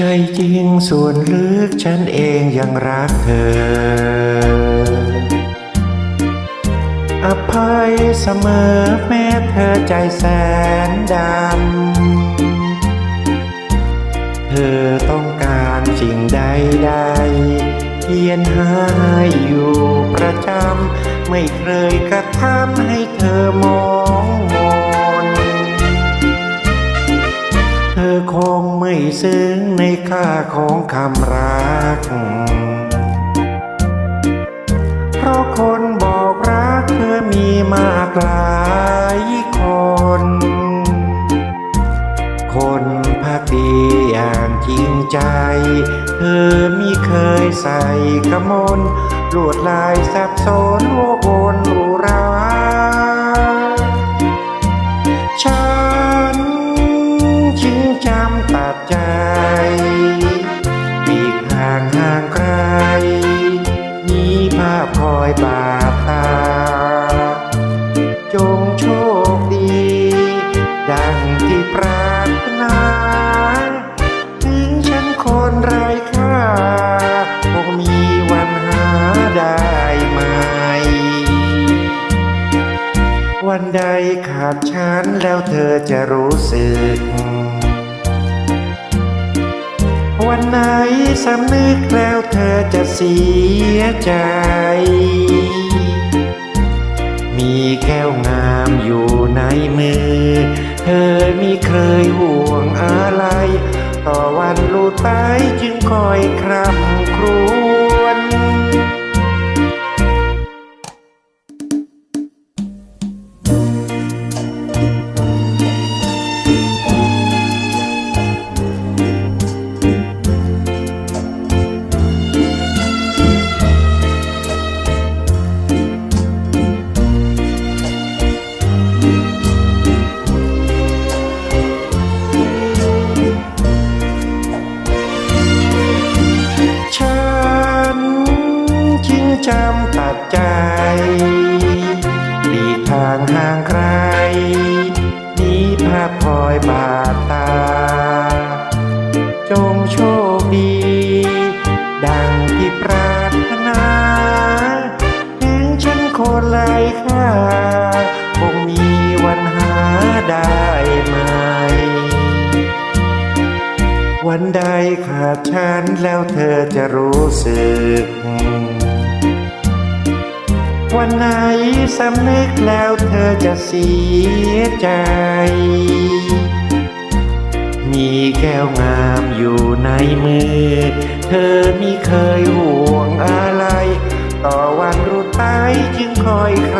ใจจริงส่วนลึกฉันเองยังรักเธอ อภัยเสมอแม้เธอใจแสนดำ เธอต้องการสิ่งใดใดเพียนหาอยู่ประจำ ไม่เคยกระทำให้เธอมองมนเธอคง ซึ้งในค่าของคำรัก เพราะคนบอกรักเธอมีมากหลายคน คนพักดีอย่างจริงใจ เธอมิเคยใส่กระมนลวดลายสับสนโวกวน จำตัดใจ ปีกห่างห่างไกลมีภาพคอยบาดตาจงโชคดี ดังที่ปรารถนาถึงฉันคนไร้ค่าคงมีวันหาได้ไหม วันใดขาดฉันแล้วเธอจะรู้สึก วันไหนสำนึกแล้วเธอจะเสียใจ มีแก้วงามอยู่ในมือ เธอมีเคยห่วงอะไร ต่อวันลูกตายจึงคอยคร่ำ จึงจำตัดใจหลีกทางห่างไกลมีภาพคอยบาดตา จงโชคดี ดังที่ปรารถนาถึงฉันคนไร้ค่าคงมีวันหาได้ไหม วันใดขาดฉันแล้วเธอจะรู้สึก วันไหนสำนึกแล้วเธอจะเสียใจ มีแก้วงามอยู่ในมือ เธอมิเคยห่วงอะไร ต่อวันรู้ตายจึงคอยค